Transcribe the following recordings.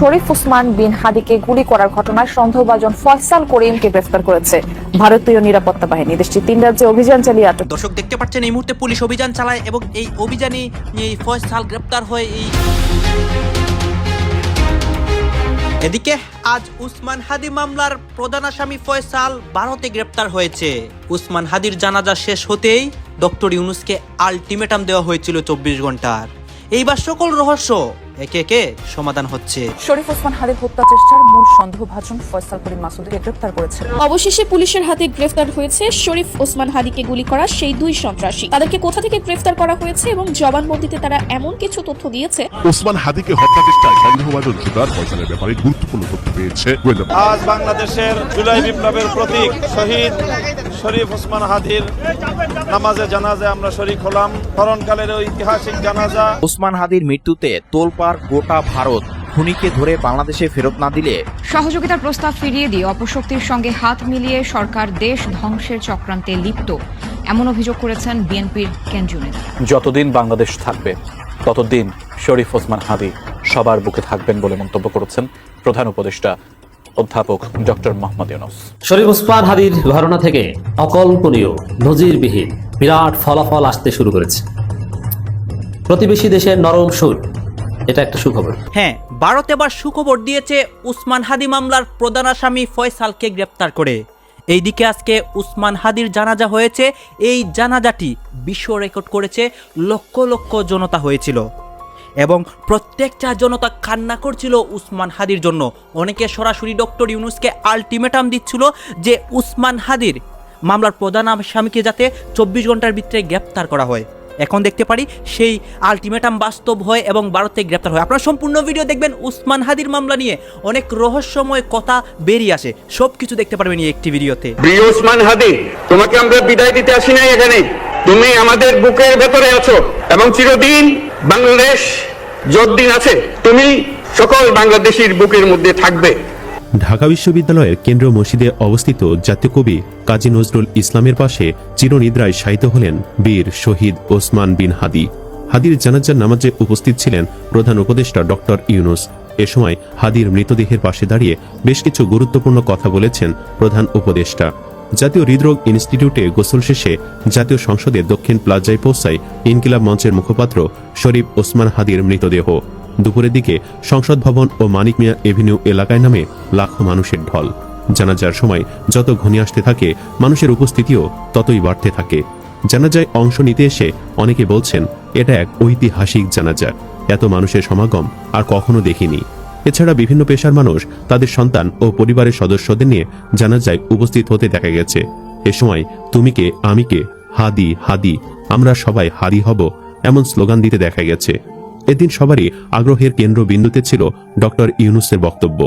শরীফ ওসমান বিন হাদিকে গুলি করার ঘটনায় সন্দেহভাজন ফয়সাল করিমকে গ্রেফতার করেছে ভারতীয় নিরাপত্তা বাহিনী। দেশটির তিন রাজ্যে অভিযান চালিয়ে আটক। দর্শক, দেখতে পাচ্ছেন, এই মুহূর্তে পুলিশ অভিযান চালায় এবং এই অভিযানে ফয়সাল গ্রেপ্তার হয়ে এই এদিকে আজ উসমান হাদি মামলার প্রধান আসামি ফয়সাল ভারতে গ্রেপ্তার হয়েছে। উসমান হাদির জানাজা শেষ হতেই ডক্টর ইউনুসকে আলটিমেটাম দেওয়া হয়েছিল চব্বিশ ঘণ্টার। এইবার সকল রহস্য একে একে সমাধান হচ্ছে। শরীফ ওসমান হাদির হত্যা চেষ্টার মূল সন্দেহভাজন ফয়সাল করিম মাসুদকে গ্রেফতার করেছে। অবশেষে পুলিশের হাতে গ্রেফতার হয়েছে শরীফ ওসমান হাদিকে গুলি করা সেই দুই সন্ত্রাসী। তাদেরকে কোথা থেকে গ্রেফতার করা হয়েছে এবং জবানবন্দিতে তারা এমন কিছু তথ্য দিয়েছে? ওসমান হাদিকে হত্যা চেষ্টায় সন্দেহভাজন ফয়সালের ব্যাপারে গুরুত্বপূর্ণ তথ্য পেয়েছে আজ বাংলাদেশের জুলাই বিপ্লবের প্রতীক শহীদ শরীফ ওসমান হাদির নামাজে জানাজে আমরা শরিক হলাম। স্মরণকালের ঐতিহাসিক জানাজা। ওসমান হাদির মৃত্যুতে তোলপাড় গোটা ভারত খুনিকে ধরে বাংলাদেশে ফেরত না দিলে সহযোগিতার প্রস্তাব ফিরিয়ে দিয়ে অপশক্তির সঙ্গে হাত মিলিয়ে সরকার দেশ ধ্বংসের চক্রান্তে লিপ্ত। এমন অভিযোগ করেছেন বিএনপির কেন্দ্রীয় নেতা। যতদিন বাংলাদেশ থাকবে ততদিন শরীফ ওসমান হাদি সবার বুকে থাকবেন বলে মন্তব্য করেছেন প্রধান উপদেষ্টা অধ্যাপক ডক্টর মোহাম্মদ ইউনুস। শরীফ ওসমান হাদির ঘটনা থেকে অকল্পনীয় নজিরবিহীন বিরাট ফলাফল আসতে শুরু করেছে। প্রতিবেশী দেশের নরম সুর এটা একটা সুখবর। হ্যাঁ ভারত এবার সুখবর দিয়েছে উসমান হাদি মামলার প্রধান আসামি ফয়সালকে গ্রেপ্তার করে। এইদিকে আজকে উসমান হাদির জানাজা হয়েছে, এই জানাজাটি বিশ্ব রেকর্ড করেছে, লক্ষ লক্ষ জনতা হয়েছিল। এবং প্রত্যেকটা জনতা কান্না করছিল উসমান হাদির জন্য। অনেকে সরাসরি ডক্টর ইউনুসকে আলটিমেটাম দিচ্ছিল যে উসমান হাদির মামলার প্রধান আসামিকে যাতে চব্বিশ ঘণ্টার ভিতরে গ্রেপ্তার করা হয়। এখন দেখতে পারি সেই আলটিমেটাম বাস্তব হয় এবং ভারতে গ্রেপ্তার হয়। আপনারা সম্পূর্ণ ভিডিও দেখবেন উসমান হাদির মামলা নিয়ে। অনেক রহস্যময় কথা বেরিয়ে আসে। সব কিছু দেখতে পারবেন এই একটি ভিডিওতে। ওসমান হাদি, তোমাকে আমরা বিদায় দিতে আসি নাই এখানে। তুমি আমাদের বুকের ভেতরে আছো এবং চিরদিন বাংলাদেশ যতদিন আছে, তুমি সকল বাংলাদেশির বুকের মধ্যে থাকবে। ঢাকা বিশ্ববিদ্যালয়ের কেন্দ্রীয় মসজিদে অবস্থিত জাতীয় কবি কাজী নজরুল ইসলামের পাশে চিরনিদ্রায় শায়িত হলেন বীর শহীদ ওসমান বিন হাদি। হাদির জানাজার নামাজে উপস্থিত ছিলেন প্রধান উপদেষ্টা ডক্টর ইউনুস। এ সময় হাদির মৃতদেহের পাশে দাঁড়িয়ে বেশ কিছু গুরুত্বপূর্ণ কথা বলেছেন প্রধান উপদেষ্টা। জাতীয় হৃদরোগ ইনস্টিটিউটে গোসল শেষে জাতীয় সংসদে দক্ষিণ প্লাজায় পৌঁছায় ইনকিলাব মঞ্চের মুখপাত্র শরীফ ওসমান হাদির মৃতদেহ। দুপুরের দিকে সংসদ ভবন ও মানিক মিয়া এভিনিউ এলাকায় নামে লাখো মানুষের ঢল। জানাজার সময় যত ঘনিয়ে আসতে থাকে, মানুষের উপস্থিতিও ততই বাড়তে থাকে। জানাজায় অংশ নিতে এসে অনেকে বলছেন, এটা এক ঐতিহাসিক জানাজা। এত মানুষের সমাগম আর কখনো দেখিনি। এছাড়া বিভিন্ন পেশার মানুষ, তাদের সন্তান ও পরিবারের সদস্যদের নিয়ে জানাজায় উপস্থিত হতে দেখা গেছে। এ সময়, তুমি কে, আমি কে? হাদি হাদি, আমরা সবাই হাদি হব এমন স্লোগান দিতে দেখা গেছে। এদিন সবারই আগ্রহের কেন্দ্রবিন্দুতে ছিল ডক্টর ইউনুসের বক্তব্য।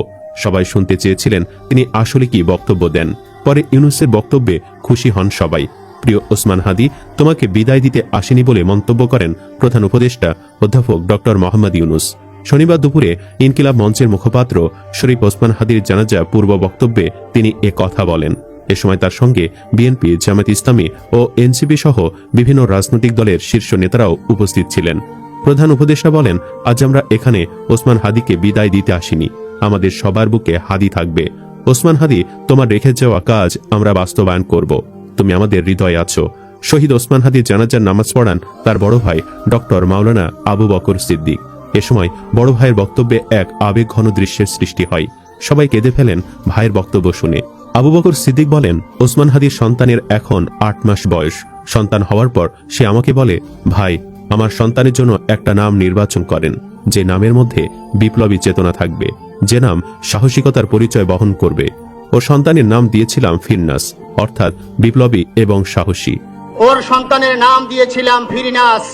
সবাই শুনতে চেয়েছিলেন তিনি আসলে কি বক্তব্য দেন। পরে ইউনুসের বক্তব্যে খুশি হন সবাই। প্রিয় ওসমান হাদি, তোমাকে বিদায় দিতে আসেনি বলে মন্তব্য করেন প্রধান উপদেষ্টা অধ্যাপক ডক্টর মোহাম্মদ ইউনুস। শনিবার দুপুরে ইনকিলাব মঞ্চের মুখপাত্র শরীফ ওসমান হাদির জানাজা পূর্ব বক্তব্যে তিনি এ কথা বলেন। এ সময় তার সঙ্গে বিএনপি জামাত ইসলামী ও এনসিপি সহ বিভিন্ন রাজনৈতিক দলের শীর্ষ নেতারাও উপস্থিত ছিলেন। প্রধান উপদেষ্টা বলেন, আজ আমরা এখানে ওসমান হাদিকে বিদায় দিতে আসিনি। আমাদের সবার বুকে হাদি থাকবে। ওসমান হাদি, তোমার রেখে যাওয়া কাজ আমরা বাস্তবায়ন করব। তুমি আমাদের হৃদয়ে আছো। শহীদ ওসমান হাদি জানাজার নামাজ পড়ান তার বড় ভাই ডক্টর মাওলানা আবু বকর সিদ্দিক। এ সময় বড় ভাইয়ের বক্তব্যে এক আবেগঘন দৃশ্যের সৃষ্টি হয়। সবাই কেঁদে ফেলেন ভাইয়ের বক্তব্য শুনে। আবু বকর সিদ্দিক বলেন, ওসমান হাদির সন্তানের এখন আট মাস বয়স। সন্তান হওয়ার পর সে আমাকে বলে, ভাই আমার সন্তানের জন্য একটা নাম নির্বাচন করেন যে নামের মধ্যে বিপ্লবী চেতনা থাকবে যে নাম সাহসিকতার পরিচয় বহন করবে। ও সন্তানের নাম দিয়েছিলাম ফিরনাস অর্থাৎ বিপ্লবী এবং সাহসী। ওর সন্তানের নাম দিয়েছিলাম ফিরিনাস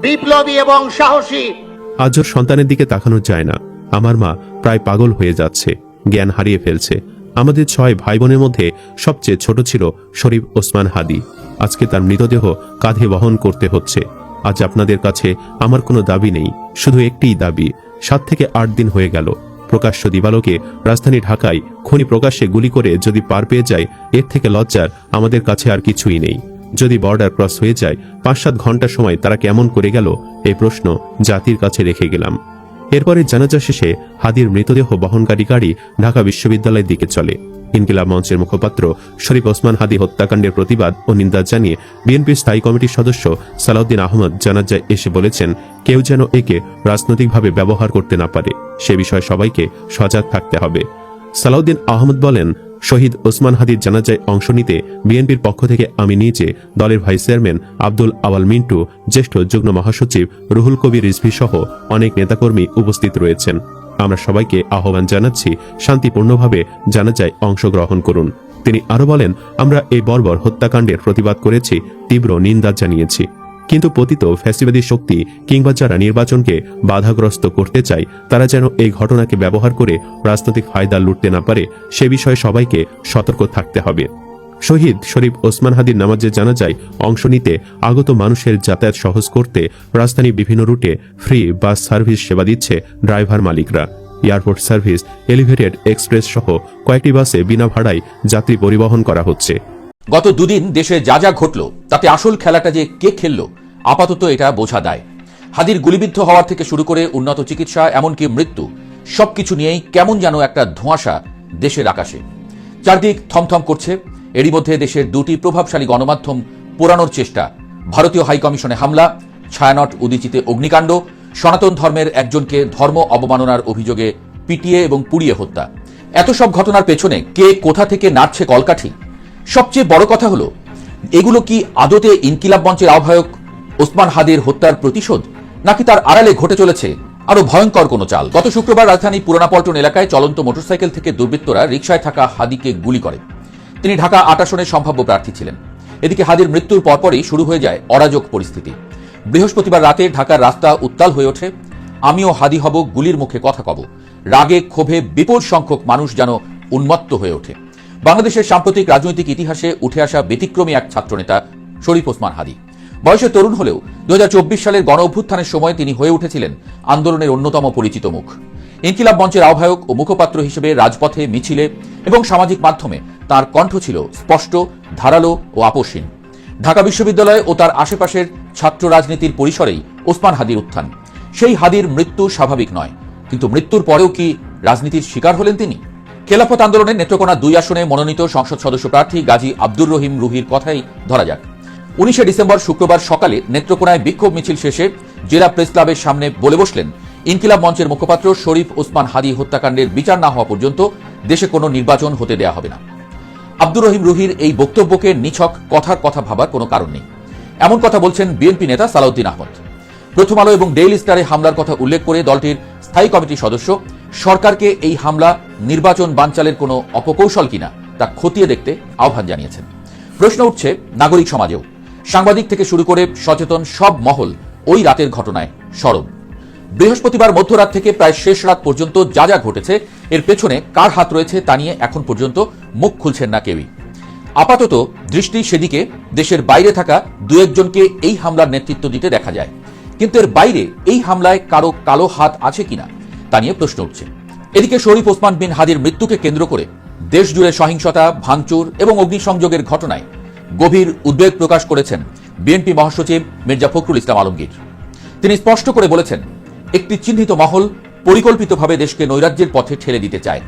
বিপ্লবী এবং সাহসী। আজ ওর সন্তানের দিকে তাকানো যায় না। আমার মা প্রায় পাগল হয়ে যাচ্ছে জ্ঞান হারিয়ে ফেলছে। আমাদের ছয় ভাই বোনের মধ্যে সবচেয়ে ছোট ছিল শরীফ ওসমান হাদি। আজকে তার মৃতদেহ কাঁধে বহন করতে হচ্ছে। আজ আপনাদের কাছে আমার কোনো দাবি নেই, শুধু একটিই দাবি। সাত থেকে আট দিন হয়ে গেল। প্রকাশ্য দিবালোকে রাজধানী ঢাকায় খনি প্রকাশ্যে গুলি করে যদি পার পেয়ে যায়, এর থেকে লজ্জার আমাদের কাছে আর কিছুই নেই। যদি বর্ডার ক্রস হয়ে যায় পাঁচ সাত ঘণ্টা সময় তারা কেমন করে গেল এই প্রশ্ন জাতির কাছে রেখে গেলাম। এরপরে জানাজা শেষে হাদির মৃতদেহ বহনকারী গাড়ি ঢাকা বিশ্ববিদ্যালয়ের দিকে চলে। ইনকিলাব মঞ্চের মুখপাত্র শরীফ ওসমান হাদি হত্যাকাণ্ডের প্রতিবাদ ও নিন্দা জানিয়ে বিএনপির স্থায়ী কমিটির সদস্য সালাউদ্দিন আহমদ জানাজায় এসে বলেছেন, কেউ যেন একে রাজনৈতিকভাবে ব্যবহার করতে না পারে। সে বিষয়ে সবাইকে সজাগ থাকতে হবে। সালাউদ্দিন আহমদ বলেন, শহীদ ওসমান হাদির জানাজায় অংশ নিতে বিএনপির পক্ষ থেকে আমি নিজে দলের ভাইস চেয়ারম্যান আব্দুল আওয়াল মিন্টু, জ্যেষ্ঠ যুগ্ম মহাসচিব রুহুল কবির রিজভি সহ অনেক নেতাকর্মী উপস্থিত রয়েছেন। আমরা সবাইকে আহ্বান জানাচ্ছি, শান্তিপূর্ণভাবে জানাজায় অংশগ্রহণ করুন। তিনি আরও বলেন, আমরা এই বর্বর হত্যাকাণ্ডের প্রতিবাদ করেছি, তীব্র নিন্দা জানিয়েছি। কিন্তু পতিত ফ্যাসিবাদী শক্তি কিংবা যারা নির্বাচনকে বাধাগ্রস্ত করতে চায়, তারা যেন এই ঘটনাকে ব্যবহার করে রাজনৈতিক ফায়দা লুটতে না পারে, সে বিষয়ে সবাইকে সতর্ক থাকতে হবে। শহীদ শরীফ ওসমান হাদির নামাজে জানা যায় অংশ নিতে আগত মানুষের যাতায়াত সহজ করতে রাজধানীর বিভিন্ন রুটে ফ্রি বাস সার্ভিস সেবা দিচ্ছে ড্রাইভার মালিকরা। এয়ারপোর্ট সার্ভিস, এলিভেটেড এক্সপ্রেস সহ কয়েকটি বাসে বিনা ভাড়ায় যাত্রী পরিবহন করা হচ্ছে। গত দুদিন দেশে যা যা ঘটল, তাতে আসল খেলাটা যে কে খেলল, আপাতত এটা বোঝা দেয়। হাদির গুলিবিদ্ধ হওয়ার থেকে শুরু করে উন্নত চিকিৎসা, এমনকি মৃত্যু, সবকিছু নিয়েই কেমন যেন একটা ধোঁয়াশা দেশের আকাশে। চারদিক থমথম করছে এরই মধ্যে দেশের দুটি প্রভাবশালী গণমাধ্যম পোড়ানোর চেষ্টা। ভারতীয় হাইকমিশনে হামলা, ছায়ানট উদিচিতে অগ্নিকাণ্ড, সনাতন ধর্মের একজনকে ধর্ম অবমাননার অভিযোগে পিটিয়ে এবং পুড়িয়ে হত্যা। এত সব ঘটনার পেছনে কে কোথা থেকে নাড়ছে কলকাঠি? সবচেয়ে বড় কথা হলো, এগুলো কি আদতে ইনকিলাব মঞ্চের আহ্বায়ক ওসমান হাদির হত্যার প্রতিশোধ, নাকি তার আড়ালে ঘটে চলেছে আরও ভয়ঙ্কর কোনো চাল? গত শুক্রবার রাজধানী পুরানাপল্টন এলাকায় চলন্ত মোটরসাইকেল থেকে দুর্বৃত্তরা রিকশায় থাকা হাদিকে গুলি করে। তিনি ঢাকা আট আসনের সম্ভাব্য প্রার্থী ছিলেন। এদিকে হাদির মৃত্যুর পরপরই শুরু হয়ে যায় অরাজক পরিস্থিতি। বৃহস্পতিবার রাতে ঢাকার রাস্তা উত্তাল হয়ে ওঠে, আমিও হাদি হব, গুলির মুখে কথা কব। রাগে, ক্ষোভে, বিপুল সংখ্যক মানুষ যেন উন্মত্ত হয়ে ওঠে। বাংলাদেশের সাম্প্রতিক রাজনৈতিক ইতিহাসে উঠে আসা ব্যতিক্রমী এক ছাত্রনেতা শরীফ ওসমান হাদি। বয়সে তরুণ হলেও দু হাজার চব্বিশ সালের গণ অভ্যুত্থানের সময় তিনি হয়ে উঠেছিলেন আন্দোলনের অন্যতম পরিচিত মুখ। ইনকিলাব মঞ্চের আহ্বায়ক ও মুখপাত্র হিসেবে রাজপথে মিছিলে এবং সামাজিক মাধ্যমে তার কণ্ঠ ছিল স্পষ্ট, ধারালো ও আপোষহীন। ঢাকা বিশ্ববিদ্যালয় ও তার আশেপাশের ছাত্র রাজনীতির পরিসরেই ওসমান হাদির উত্থান। সেই হাদির মৃত্যু স্বাভাবিক নয়, কিন্তু মৃত্যুর পরেও কি রাজনীতির শিকার হলেন তিনি? খেলাফত আন্দোলনের নেত্রকোনা দুই আসনে মনোনীত সংসদ সদস্য প্রার্থী গাজী আব্দুর রহিম রুহির কথাই ধরা যাক। উনিশে ডিসেম্বর শুক্রবার সকালে নেত্রকোনায় বিক্ষোভ মিছিল শেষে জেলা প্রেস ক্লাবের সামনে বলে বসলেন ইনকিলাব মঞ্চের মুখপাত্র শরীফ ওসমান হাদি হত্যাকাণ্ডের বিচার না হওয়া পর্যন্ত দেশে কোনো নির্বাচন হতে দেয়া হবে না। আব্দুর রহিম রুহির এই বক্তব্যকে নিছক কথার কথা ভাবার কোনো কারণ নেই। এমন কথা বলছেন বিএনপি নেতা সালাউদ্দিন আহমদ। প্রথম আলো এবং ডেইলি স্টারে হামলার কথা উল্লেখ করে দলটির স্থায়ী কমিটির সদস্য, সরকারকে এই হামলা নির্বাচন বানচালের কোনো অপকৌশল কিনা তা খতিয়ে দেখতে আহ্বান জানিয়েছেন। প্রশ্ন উঠছে নাগরিক সমাজেও। সাংবাদিক থেকে শুরু করে সচেতন সব মহল ওই রাতের ঘটনায় সরব। বৃহস্পতিবার মধ্যরাত থেকে প্রায় শেষ রাত পর্যন্ত যা যা ঘটেছে, এর পেছনে কার হাত রয়েছে তা নিয়ে এখন পর্যন্ত মুখ খুলছেন না কেউই। আপাতত দৃষ্টি সেদিকে দেশের বাইরে থাকা দু একজনকে এই হামলার নেতৃত্ব দিতে দেখা যায়। কিন্তু এর বাইরে এই হামলায় কারও কালো হাত আছে কিনা, তা নিয়ে প্রশ্ন উঠছে। এদিকে শরীফ ওসমান বিন হাদির মৃত্যুকে কেন্দ্র করে দেশ জুড়ে সহিংসতা, ভাঙচুর এবং অগ্নিসংযোগের ঘটনায় গভীর উদ্বেগ প্রকাশ করেছেন বিএনপি মহাসচিব মির্জা ফখরুল ইসলাম আলমগীর। তিনি স্পষ্ট করে বলেছেন একটি চিহ্নিত মহল পরিকল্পিতভাবে দেশকে নৈরাজ্যের পথে ঠেলে দিতে চায়।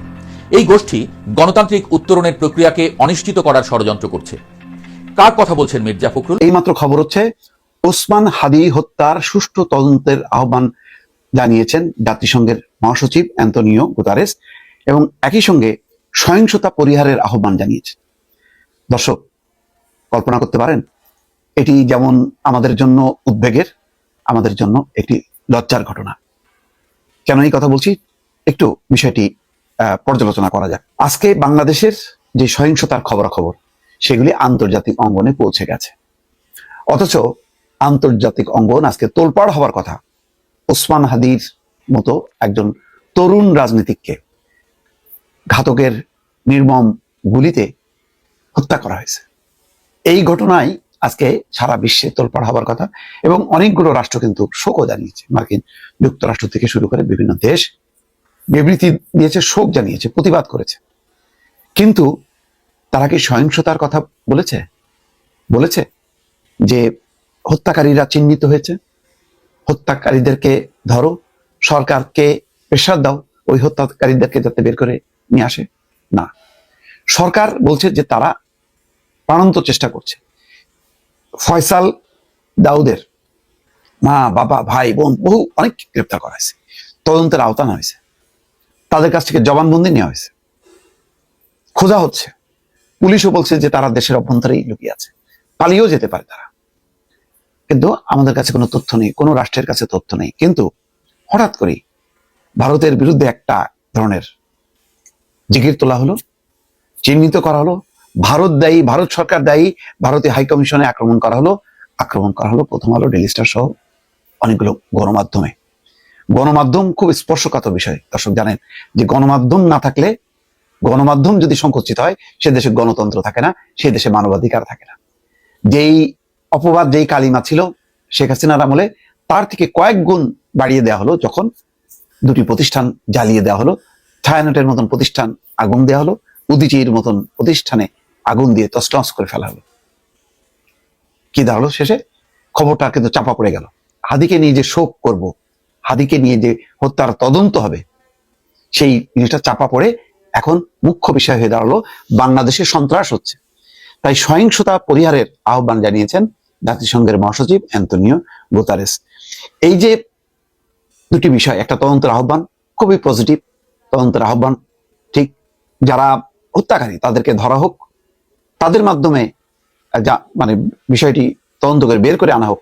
এই গোষ্ঠী গণতান্ত্রিক উত্তরণের প্রক্রিয়াকে অনিশ্চিত করার ষড়যন্ত্র করছে। কার কথা বলছেন মির্জা ফখরুল? এইমাত্র খবর হচ্ছে, ওসমান হাদি হত্যার সুষ্ঠু তদন্তের আহ্বান জানিয়েছেন জাতিসংঘের মহাসচিব অ্যান্তনিও গুতারেস এবং একই সঙ্গে সহিংসতা পরিহারের আহ্বান জানিয়েছেন। দর্শক, কল্পনা করতে পারেন, এটি যেমন আমাদের জন্য উদ্বেগের, আমাদের জন্য একটি লজ্জার ঘটনা। কেন এই কথা বলছি, একটু বিষয়টি পর্যালোচনা করা যাক। আজকে বাংলাদেশের যে সহিংসতার খবরাখবর, সেগুলি আন্তর্জাতিক অঙ্গনে পৌঁছে গেছে। অথচ আন্তর্জাতিক অঙ্গন আজকে তোলপাড় হওয়ার কথা, ওসমান হাদির মতো একজন তরুণ রাজনীতিককে ঘাতকের নির্মম গুলিতে হত্যা করা হয়েছে। এই ঘটনায় আজকে সারা বিশ্বে তোলপাড় হওয়ার কথা। এবং অনেকগুলো রাষ্ট্র কিন্তু শোকও জানিয়েছে। মার্কিন যুক্তরাষ্ট্র থেকে শুরু করে বিভিন্ন দেশ বিবৃতি দিয়েছে, শোক জানিয়েছে, প্রতিবাদ করেছে। কিন্তু তারা কি সহিংসতার কথা বলেছে? বলেছে যে হত্যাকারীরা চিহ্নিত হয়েছে। হত্যাকারীদেরকে ধরো, সরকারকে প্রেশার দাও, ওই হত্যাকারীদেরকে যাতে বের করে নিয়ে আসে। না। সরকার বলছে যে তারা প্রাণান্ত চেষ্টা করছে। ফয়সাল দাউদের মা, বাবা, ভাই, বোন বহু অনেক গ্রেপ্তার করা হয়েছে। তদন্তের আওতানো হয়েছে। তাদের কাছ থেকে জবানবন্দি নেওয়া হয়েছে। খোঁজা হচ্ছে। পুলিশও বলছে যে তারা দেশের অভ্যন্তরেই লুকিয়ে আছে। পালিয়েও যেতে পারে তারা। কিন্তু আমাদের কাছে কোনো তথ্য নেই, কোনো রাষ্ট্রের কাছে তথ্য নেই। কিন্তু হঠাৎ করেই ভারতের বিরুদ্ধে একটা ধরনের জিকির তোলা হলো, চিহ্নিত করা হলো ভারত দায়ী, ভারত সরকার দায়ী, ভারতীয় হাই কমিশনে আক্রমণ করা হলো। আক্রমণ করা হলো প্রথম আলো ডেলি স্টার সহ অনেকগুলো গণমাধ্যমে। গণমাধ্যম খুব স্পর্শকাতর বিষয়। দর্শক জানেন যে গণমাধ্যম না থাকলে, গণমাধ্যম যদি সংকুচিত হয়, সে দেশে গণতন্ত্র থাকে না, সে দেশে মানবাধিকার থাকে না। যেই অপবাদ, যেই কালিমা ছিল শেখ হাসিনার আমলে, তার থেকে কয়েক গুণ বাড়িয়ে দেওয়া হলো যখন দুটি প্রতিষ্ঠান জ্বালিয়ে দেওয়া হলো। ছায়ানটের মতন প্রতিষ্ঠান আগুন দেওয়া হলো। উদিচির মতন প্রতিষ্ঠানে আগুন দিয়ে তসটস করে ফেলা হলো। কি দাঁড়াল শেষে? খবরটা কিন্তু চাপা পড়ে গেল। হাদিকে নিয়ে যে শোক করব, হাদিকে নিয়ে যে হত্যার তদন্ত হবে, সেই জিনিসটা চাপা পড়ে এখন মুখ্য বিষয় হয়ে দাঁড়াল, বাংলাদেশে সন্ত্রাস হচ্ছে। তাই সহিংসতা পরিহারের আহ্বান জানিয়েছেন জাতিসংঘের মহাসচিব অ্যান্তনিও গোতারেস। এই যে দুটি বিষয়, একটা তদন্তের আহ্বান, খুবই পজিটিভ তদন্তের আহ্বান, ঠিক যারা হত্যাকারী তাদেরকে ধরা হোক তাদের মাধ্যমে মানে বিষয়টি তদন্ত করে বের করে আনা হোক।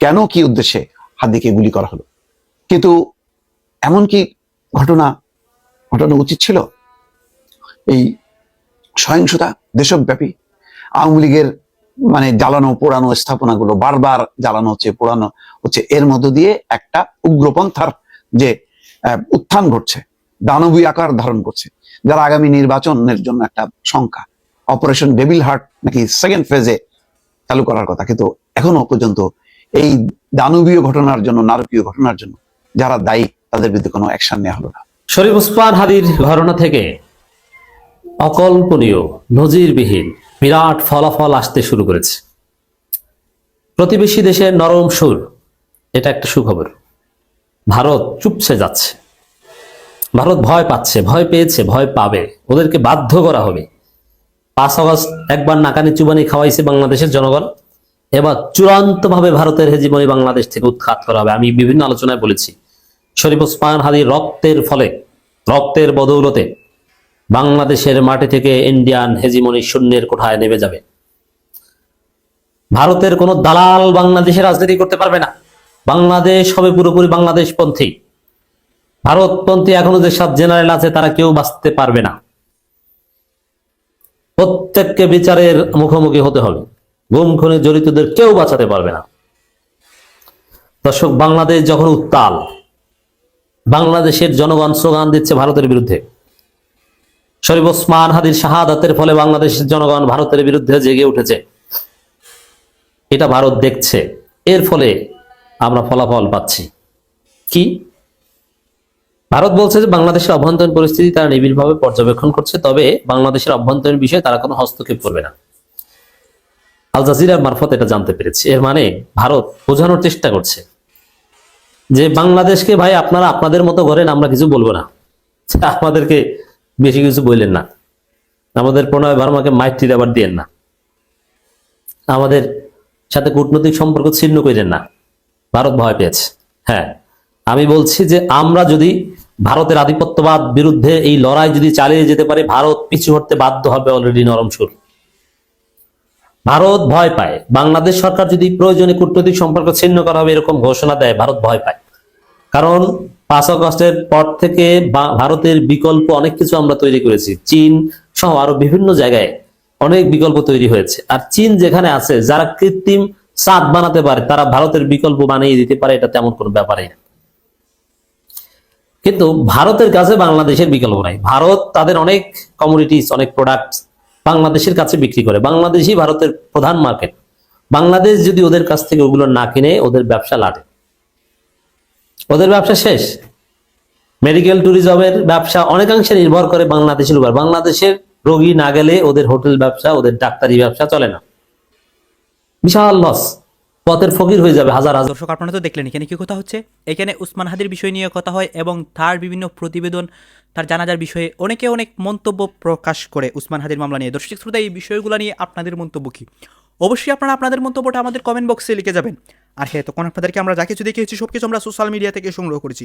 কেন, কি উদ্দেশ্যে হাদিকে গুলি করা হলো? কিন্তু এমন কি ঘটনা ঘটানো উচিত ছিল? এই সহিংসতা দেশব্যাপী, আওয়ামী লীগের মানে জ্বালানো, পোড়ানো স্থাপনাগুলো বারবার জ্বালানো হচ্ছে, পোড়ানো হচ্ছে, এর মধ্য দিয়ে একটা উগ্রপন্থার যে উত্থান ঘটছে, দানবী আকার ধারণ করছে, যারা আগামী নির্বাচনের জন্য একটা শঙ্কা। অপারেশন ডেভিল হার্ট নাকি সেকেন্ড ফেজে চালু করার কথা। কিন্তু এখনও পর্যন্ত এই দানবীয় ঘটনার জন্য, নারকীয় ঘটনার জন্য যারা দায়ী, তাদের বিরুদ্ধে কোনো অ্যাকশন নেওয়া হলো না। শরীফ উসমান হাদির ঘটনা থেকে অকল্পনীয়, নজিরবিহীন বিরাট ফলাফল আসতে শুরু করেছে। প্রতিবেশী দেশের নরম সুর, এটা একটা সুখবর। ভারত চুপসে যাচ্ছে। ভারত ভয় পাচ্ছে, ভয় পেয়েছে, ভয় পাবে। ওদেরকে বাধ্য করা হবে। পাঁচ আগস্ট একবার নাকানি চুবানি খাওয়াইছে বাংলাদেশের জনগণ। এবার চূড়ান্তভাবে ভারতের হেজিমনি বাংলাদেশ থেকে উৎখাত করা হবে। আমি বিভিন্ন আলোচনায় বলেছি, শরীফ ওসমান হাদির রক্তের ফলে, রক্তের বদৌলতে বাংলাদেশের মাটি থেকে ইন্ডিয়ান হেজিমনি শূন্যের কোঠায় নেমে যাবে। ভারতের কোনো দালাল বাংলাদেশে রাজনীতি করতে পারবে না। বাংলাদেশ হবে পুরোপুরি বাংলাদেশ পন্থী ভারতপন্থী এখনও যে সব জেনারেল আছে, তারা কেউ বাঁচতে পারবে না। প্রত্যেককে বিচারের মুখোমুখি হতে হবে। গুম, খুনে, জড়িতদের কেউ বাঁচাতে পারবে না। দর্শক, বাংলাদেশ যখন উত্তাল, বাংলাদেশের জনগণ স্লোগান দিচ্ছে ভারতের বিরুদ্ধে। শরীফ ওসমান হাদির শাহাদাতের ফলে বাংলাদেশের জনগণ ভারতের বিরুদ্ধে জেগে উঠেছে। এটা ভারত দেখছে। এর ফলে আমরা ফলাফল পাচ্ছি। কি? ভারত বলছে যে বাংলাদেশের অভ্যন্তরীণ পরিস্থিতি তারা নিবিড়ভাবে পর্যবেক্ষণ করছে, তবে বাংলাদেশের অভ্যন্তরীণ বিষয়ে তারা কোনো হস্তক্ষেপ করবে না। আল জাজিরার মারফত এটা জানতে পেরেছি। এর মানে ভারত বোঝানোর চেষ্টা করছে যে বাংলাদেশকে ভাই আপনারা আপনাদের মতো করেন আমরা কিছু বলব না। আমাদেরকে বেশি কিছু বললেন না। আমাদের প্রণয় ভার্মাকে মাইত্রী আবার দিয়েন না। আমাদের সাথে কূটনৈতিক সম্পর্ক ছিন্ন করেন না। ভারত ভয় পেয়েছে। হ্যাঁ আমি বলছি যে আমরা যদি ভারতের আধিপত্যবাদ বিরুদ্ধে এই লড়াই যদি চালিয়ে যেতে পারে, ভারত পিছু হটতে বাধ্য হবে অলরেডি নরম সুর। ভারত ভয় পায়। বাংলাদেশ সরকার যদি প্রয়োজনে কূটনৈতিক সম্পর্ক ছিন্ন করা হবে এরকম ঘোষণা দেয়, ভারত ভয় পায়। কারণ পাঁচ আগস্টের পর থেকে ভারতের বিকল্প অনেক কিছু আমরা তৈরি করেছি। চীন সহ আরও বিভিন্ন জায়গায় অনেক বিকল্প তৈরি হয়েছে। আর চীন যেখানে আছে, যারা কৃত্রিম চাঁদ বানাতে পারে, তারা ভারতের বিকল্প বানিয়ে দিতে পারে, এটা তেমন কোনো ব্যাপারই না। কিন্তু ভারতের কাছে বাংলাদেশের বিকল্প নাই। ভারত তাদের অনেক কমোডিটিস অনেক প্রোডাক্ট বাংলাদেশের কাছে বিক্রি করে। বাংলাদেশই ভারতের প্রধান মার্কেট বাংলাদেশ যদি ওদের কাছ থেকে ওগুলো না কিনে, ওদের ব্যবসা লাটে। ওদের ব্যবসা শেষ। মেডিকেল ট্যুরিজমের ব্যবসা অনেকাংশে নির্ভর করে বাংলাদেশের উপর। বাংলাদেশের রোগী না গেলে ওদের হোটেল ব্যবসা, ওদের ডাক্তারি ব্যবসা চলে না। বিশাল লস পথের ফকির হয়ে যাবে হাজার হাজার। দর্শক, আপনারা তো দেখলেন এখানে কি কথা হচ্ছে? এখানে উসমান হাদির বিষয় নিয়ে কথা হয় এবং তার বিভিন্ন প্রতিবেদন, তার জানাজার বিষয়ে অনেকে অনেক মন্তব্য প্রকাশ করে উসমান হাদির মামলা নিয়ে। দর্শক শ্রোতা, এই বিষয়গুলো নিয়ে আপনাদের মন্তব্য কী? অবশ্যই আপনারা আপনাদের মন্তব্যটা আমাদের কমেন্ট বক্সে লিখে যাবেন। আর হ্যাঁ তখন আপনাদেরকে আমরা যা কিছু দেখিয়েছি সব কিছু আমরা সোশ্যাল মিডিয়া থেকে সংগ্রহ করেছি।